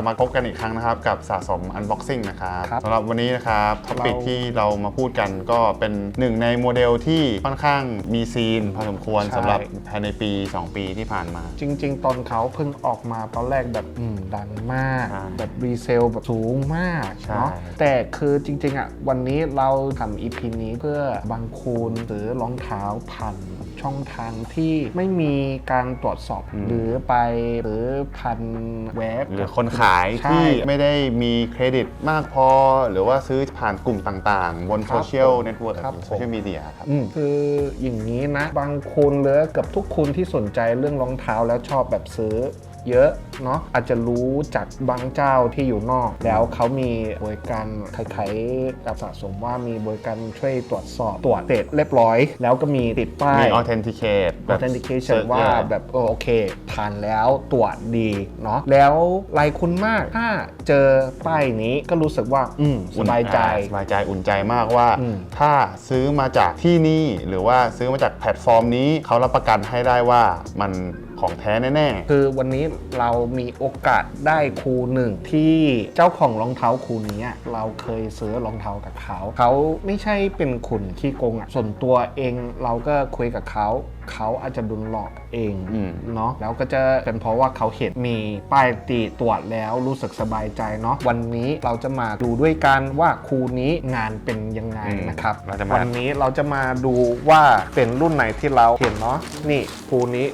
ลับมาพบกันอีกครั้งนะครับ กับสะสม Unboxing นะครับครับ สำหรับวันนี้นะครับท็อปิกเราที่เรามาพูดกันก็เป็นหนึ่งในโมเดลที่ค่อนข้างมีซีนพอสมควรใช่สำหรับภายในปี 2 ปีที่ผ่านมา จริง ๆ ตอนเขาเพิ่งออกมาตอนแรกแบบอืมดังมาก ใช่แบบรีเซลแบบสูงมากใช่ เนาะแต่คือจริง ๆอะวันนี้เราทำ EP นี้เพื่อบางคูณหรือรองเท้าผ่านช่องทางที่ไม่มีการตรวจสอบหรือไปหรือพันเว็บ หรือคนขายใช่ที่ไม่ได้มีเครดิตมากพอ หรือว่าซื้อผ่านกลุ่มต่างๆ บนครับโซเชียลเน็ตเวิร์กครับโซเชียลมีเดียครับอืมคืออย่างนี้นะ บางคนหรือเกับทุกคนที่สนใจเรื่องรองเท้าแล้วชอบแบบซื้อ เยอะเนาะอาจจะรู้จากบางเจ้าที่อยู่นอก แล้วเขามีบริการคล้ายๆกับสะสมว่ามีบริการช่วยตรวจสอบตรวจเสร็จเรียบร้อย แล้วก็มีติดป้าย มี authenticate แบบ authentication เซิร์ชว่าว่าแบบเออโอเคผ่านแล้วตรวจดีเนาะแล้วหลายคุณมากถ้าเจอป้ายนี้ก็รู้สึกว่าอืมสบายใจอ่สบายใจอุ่นใจมากว่าอืมถ้าซื้อมาจากที่นี่หรือว่าซื้อมาจากแพลตฟอร์มนี้เขารับประกันให้ได้ว่ามัน ของแท้แน่คือวันนี้เรามีโอกาสได้ครูหนึ่งที่เจ้าของรองเท้าครูนี้อะเราเคยซื้อรองเท้ากับเขา เขาไม่ใช่เป็นคุณขี้โกงอะส่วนตัวเองเราก็คุยกับเขาเขาอาจจะโดุนหลอกเองอืมเนาะแล้วก็จะเป็นเพราะว่าเขาเห็นมีป้ายตีตรวจแล้วรู้สึกสบายใจเนาะวันนี้เราจะมาดูด้วยกันว่าครูนี้งานเป็นยังไงอืมนะครับเราจะมาวันนี้เราจะมาดูว่าเป็นรุ่นไหนที่เราเห็นเนาะนี่ครูนี้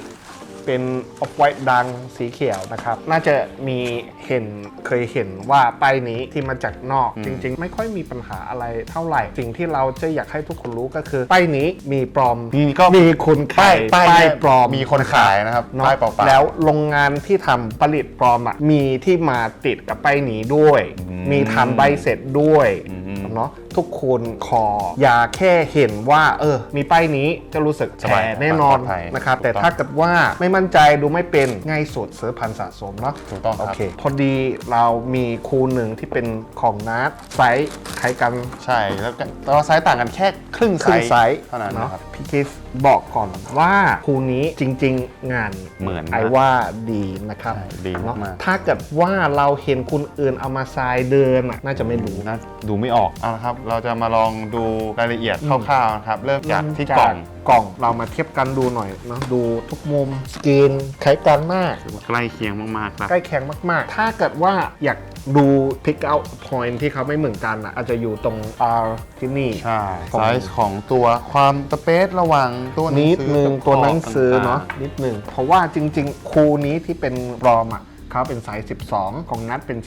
เป็นออฟไวท์ดังสีเขียวนะครับ น่าจะมีเห็นเคยเห็นว่าป้ายนี้ที่มาจากนอกอืมจริง ๆ ไม่ค่อยมีปัญหาอะไรเท่าไหร่ สิ่งที่เราจะอยากให้ทุกคนรู้ก็คือป้ายนี้มีปลอมๆนี่ก็มีคนป้าขายยป้ายป้ายเนี่ยปลอมมีคนขายนะครับเนาะป้ายเปล่าๆแล้วโรงงานที่ทำผลิตปลอมอะมีที่มาติดกับป้ายนี้ด้วยอืมมีทำใบเสร็จด้วยอืมเนาะ ทุกคนขอ อย่าแค่เห็นว่า เออ มีป้ายนี้จะรู้สึกสบายแท้แน่นอนปลอดภัยนะครับถูกแต่ต้องถ้าเกิดว่าไม่มั่นใจดูไม่เป็นง่ายสุดซื้อพันธุ์สะสมเนาะถูกต้องคโอรับเค พอดีเรามีคูหนึ่งที่เป็นของนัดไซส์คล้ายกัน ใช่แล้วก็แต่ว่าไซส์ต่างกันแค่ครึ่งครึ่งไซไซส์ส์เท่านั้นเนาะนะครับ พี่กิฟบอกก่อนว่าคูนี้จริง ๆ งานเหมือนนะไอว่าดีนะครับใช่ดีเนาะมากๆถ้าเกิดว่าเราเห็นคนอื่นเอามาทรายเดินอะน่าจะไม่รู้ น่าดูไม่ออกเอาละครับ เราจะมาลองดูรายละเอียดคร่าวๆนะครับ เริ่มจากที่กล่อง กล่องเรามาเทียบกันดูหน่อยเนาะดูทุกมุมสกรีนคล้ายกันมาก ใกล้เคียงมากๆครับใกล้เคียงมาก ๆ ถ้าเกิดว่าอยากดู pick out point ที่เขาไม่เหมือนกันอะอาจจะอยู่ตรง R ที่นี่ ใช่ของ ไซส์ของตัวความสเปซระหว่างตัวหนังนิดสือนึงกับตัวหนังสือขบเนาะต่งนิดนึงเพราะว่าจริง ๆคูนี้ที่เป็นรอมอะ เขาเป็นไซส์12 ของนัดเป็น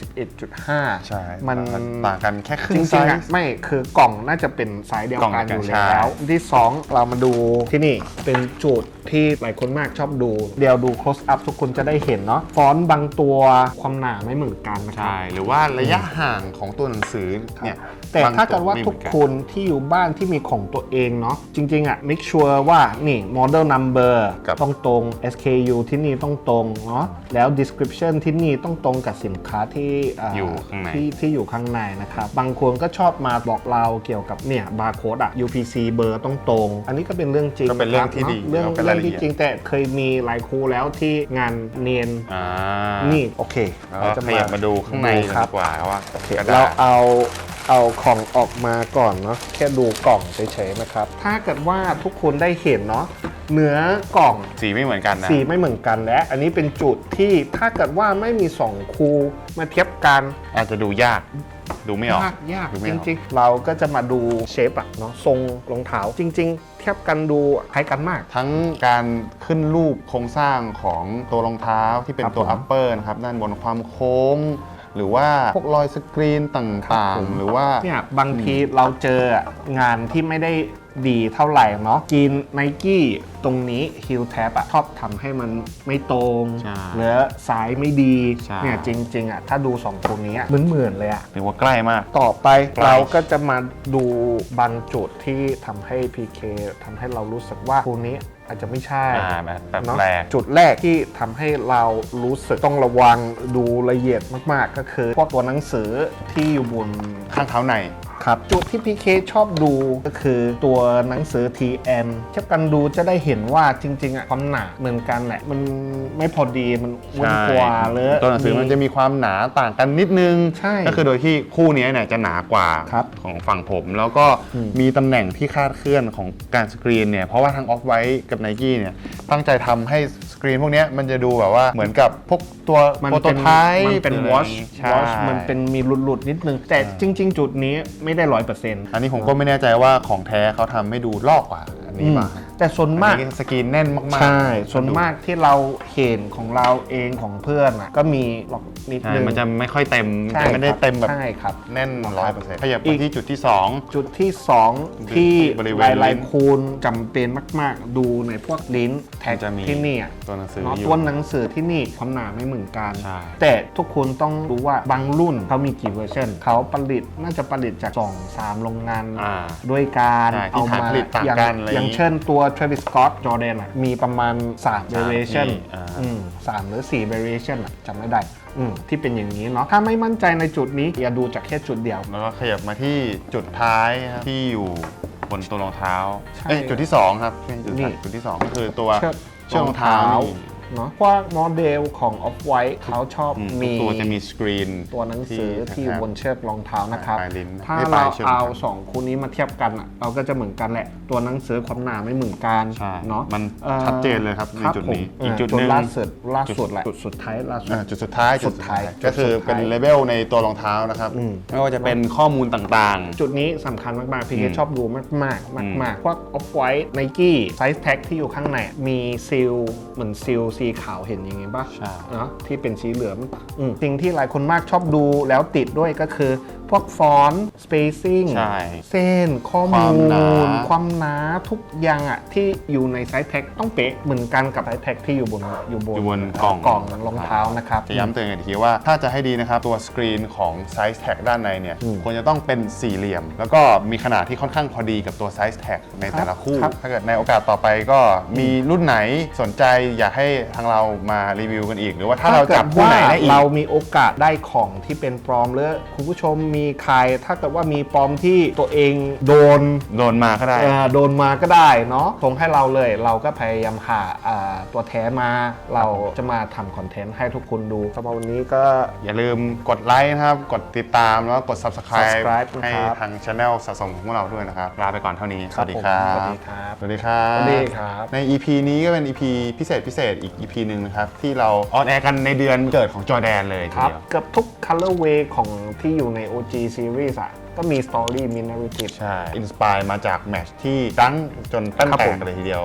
11.5 ใช่มันต่างกันแค่คจรึ่งไซริงๆอะส์ ไม่คือกล่องน่าจะเป็นไซส์เดียวกล่องกันเดีอยวยู่กันแล้วใช่ที่ 2 เรามาดูที่นี่เป็นจุดที่หลายคนมากชอบดู เดี๋ยวดู close up ทุกคนจะได้เห็นเนาะฟอนต์บางตัวความหนาไม่เหมือนกันนะครับใช่หรือว่าระยะห่างของตัวหนังสือเนี่ยแต่บงถ้าเกิดว่าไม่ทุกเหมือนคนที่อยู่บ้านที่มีของตัวเองเนาะจริง ๆอะ make sure ว่านี่ model number ครับต้องตรง SKU ที่นี่ต้องตรงเนาะแล้ว description ที่นี่ต้องตรงกับสินค้าที่าอยู่ข้างใน ที่ที่อยู่ข้างในนะครับ บางคนก็ชอบมาบอกเราเกี่ยวกับเนี่ย barcode อะ UPC เบอร์ต้องตรงอันนี้ก็เป็นเรื่องจริงก็เป็นเรื่องที่คบดีเรื่องแล้วเป็นเรื่ราอยงละเอียด ที่จริงแต่เคยมีหลายครูแล้วที่งานเนียนอ่านี่โอเคเราขยับมาดูข้างในดูกันครับดีกว่าว่าโอเคกระเราดาษ เอา เอาของออกมาก่อนเนาะแค่ดูกล่องเฉยๆนะครับ ถ้าเกิดว่าทุกคนได้เห็นเนาะเนื้อกล่องสีไม่เหมือนกันนะ สีไม่เหมือนกันและ อันนี้เป็นจุดที่ถ้าเกิดว่าไม่มีสองคูมาเทียบกันอาจจะดูยาก ดูไม่ออก ยากยากดูไม่จออก ริงๆ เราก็จะมาดูเชฟอะเนาะทรงรองเท้าจริง ๆ เทียบกันดูคล้ายกันมาก ทั้งการขึ้นรูปโครงสร้างของตัวรองเท้าที่เป็นครับตัวผม upper นะครับด้านบนความโค้ง หรือว่าพวกรอยสกรีนต่างๆ หรือว่าเนี่ยบางทีเราเจองานที่ไม่ได้ดีเท่าไหร่เนาะกินไนกี้ตรงนี้ฮิลแท็บอะชอบทำให้มันไม่ตรงใช่หรือสายไม่ดีใช่ เนี่ยจริง ๆอะถ้าดูสองตัวนี้เหมือนเหมือนๆเลยอะถือว่าใกล้มาก ต่อไปใกล้ เราก็จะมาดูบางจุดที่ทำให้ PK ทำให้เรารู้สึกว่าตัวนี้ อาจจะไม่ใช่อ่าแบบแบบเนาะแปลกจุดแรกที่ทำให้เรารู้สึกต้องระวังดูละเอียดมากๆ ก็คือ พวกตัวหนังสือที่อยู่บนข้างเท้าใน ครับ จุดที่พีเคชอบดูก็คือตัวหนังสือ TM เทียบกันดูจะได้เห็นว่าจริง ๆอะความหนาเหมือนกันแหละ มันไม่พอดีมันอ้วนกว่าเลย ตัวหนังสือมันจะมีความหนาต่างกันนิดนึง ใช่ก็คือโดยที่คู่นี้เนี่ยจะหนากว่าครับของฝั่งผม แล้วก็อืมมีตำแหน่งที่คาดเคลื่อนของการสกรีนเนี่ยเพราะว่าทางออฟไว้กับไนกี้เนี่ยตั้งใจทำให้ส กรีนพวกเนี้ยมันจะดูแบบว่าเหมือนกับพวกตัวมันโปรโตเป็นไทป์มันเป็นหรือวอะอไรชอย่างงี้ใช่วอชมันเป็นมีหลุดๆนิดนึง แต่จริง ๆ จุดนี้ไม่ได้ร้อยเปอร์เซ็นต์อันนี้ผมก็ไม่แน่ใจว่าของแท้เขาทำให้ดูลอกกว่าอันนี้ป่ะ แต่ส่วนมาก อันนี้สกรีนแน่นมากๆใช่ ส่วนมากที่เราเห็นของเราเองของเพื่อนอะก็มีหลอกนิดใช่นึง มันจะไม่ค่อยเต็มใช่ จะไม่ได้ครับเต็มแบบใช่ครับ แน่นร้อยเปอร์เซ็นต์ขยับอีไปกที่จุดที่2จุดที่ 2 ที่บริเวหณลายลิ้นๆคูณจำเป็นมาก ๆ ดูในพวกลิ้นแท็กมันจะมีที่นี่อะตัวหนังสือเนาะอยู่ตัวหนังสือที่นี่ความหนาไม่เหมือนกัน ใช่ แต่ทุกคนต้องรู้ว่าบางรุ่นเขามีกี่เวอร์ชันเขาผลิตน่าจะผลิตจาก2 3โรงงาน อ่า ด้วยการใช่ที่ฐานผลิตต่างอย่กันอะไรออย่างย่างงี้ เช่นตัว Travis Scott Jordan อะมีประมาณ 3 variation ที่อ่า อืมสามหรือ 4 variation อะจำไม่ได้อืมที่เป็นอย่างนี้เนาะถ้าไม่มั่นใจในจุดนี้ อย่าดูจากแค่จุดเดียว แล้วก็ขยับมาที่จุดท้ายครับที่อยู่บนตัวรองเท้าใช่เอ้ยจุดที่2ครับไม่ใช่จุดนี่ท้ายจุดที่2ก็คือตัวเชือกเชือกรองเท้านี่ เนาะเพราะว่าโมเดลของ Off White เขาชอบอืมมีทุกตัวจะมีสกรีนตัวหนังสือที่อยู่บนเชือกรองเท้านะครับ ปลายลิ้นถ้าไม่ปลาเรายเชือกเอารองเท้าสองคู่นี้มาเทียบกันอะเราก็จะเหมือนกันแหละ ตัวหนังสือความหนาไม่เหมือนกันใช่เนาะมันอ่อชัดเจนเลยครับในจุดนี้ ผมอีกจุดาหนึ่ง ล่าสุดล่าสุดแหละจุดสุดท้ายล่าสุด อ่าจุดสุดท้ายสุดท้ายก็คือจุดสุดท้าย เป็นเลเวลในตัวรองเท้านะครับอืมไม่ว่าจะเป็นข้อมูลต่าง จุดนี้สำคัญมาก ๆ พี่เคอืมชอบดูมากๆ มากอืมมากพวก Off White Nike Size Tag ที่อยู่ข้างใน มีซีลเหมือนซีลสีขาวเห็นอย่างงี้ป่ะใช่ เนาะที่เป็นสีเหลืองอืมสิ่งที่หลายคนมากชอบดูแล้วติดด้วยก็คือ พวกฟอนต์ spacing ใช่ เส้นข้อความมูหนาลความหนาทุกอย่างอะที่อยู่ในไซส์แท็กต้องเป๊ะเหมือนกันกับไซส์แท็กที่อยู่บนอยู่บนอยู่บนกล่องกล่องรองเท้านะครับ จะย้ำเตือนกันอีกทีว่าถ้าจะให้ดีนะครับ ตัวสกรีนของไซส์แท็กด้านในเนี่ยอืมควรจะต้องเป็นสี่เหลี่ยม แล้วก็มีขนาดที่ค่อนข้างพอดีกับตัวไซส์แท็กในแต่ละคู่ ครับ ถ้าเกิดในโอกาสต่อไปก็มีรุ่นไหนสนใจอยากให้ทางเรามารีวิวกันอีก หรือว่าถ้าเราจับคู่ไหนได้อีก เรามีโอกาสได้ของที่เป็นปลอมหรือคุณผู้ชมมีใครถ้าเกิดว่ามีปลอมที่ตัวเองโดนโดนมาก็ได้ เอ่อโดนมาก็ได้เนาะส่งให้เราเลยเราก็พยายามหาอ่าตัวแท้มาเราจะมาทำคอนเทนต์ให้ทุกคนดูสำหรับวันนี้ก็ อย่าลืมกดไลค์นะครับ กดติดตามแล้วก็กด subscribe, Subscribe ให้นะครับทาง Channel สะสมของพวกเราด้วยนะครับ ลาไปก่อนเท่านี้ สวัสดีครัผมบสวัสดีครับ สวัสดีครับ สวัสดีครับ ใน EP นี้ก็เป็น EP พิเศษพิเศษอีก EP หนึ่งนะครับ ที่เราออนแอร์กันในเดือนเกิดของจอร์แดนเลยทีครับ เดียวเกือบทุก colorway ของที่อยู่ใน OG series อะก็มี story มี narrative ใช่ อินสปายมาจากแมตช์ที่ดังจนตั้นครับแตผกมกันเลยทีเดียว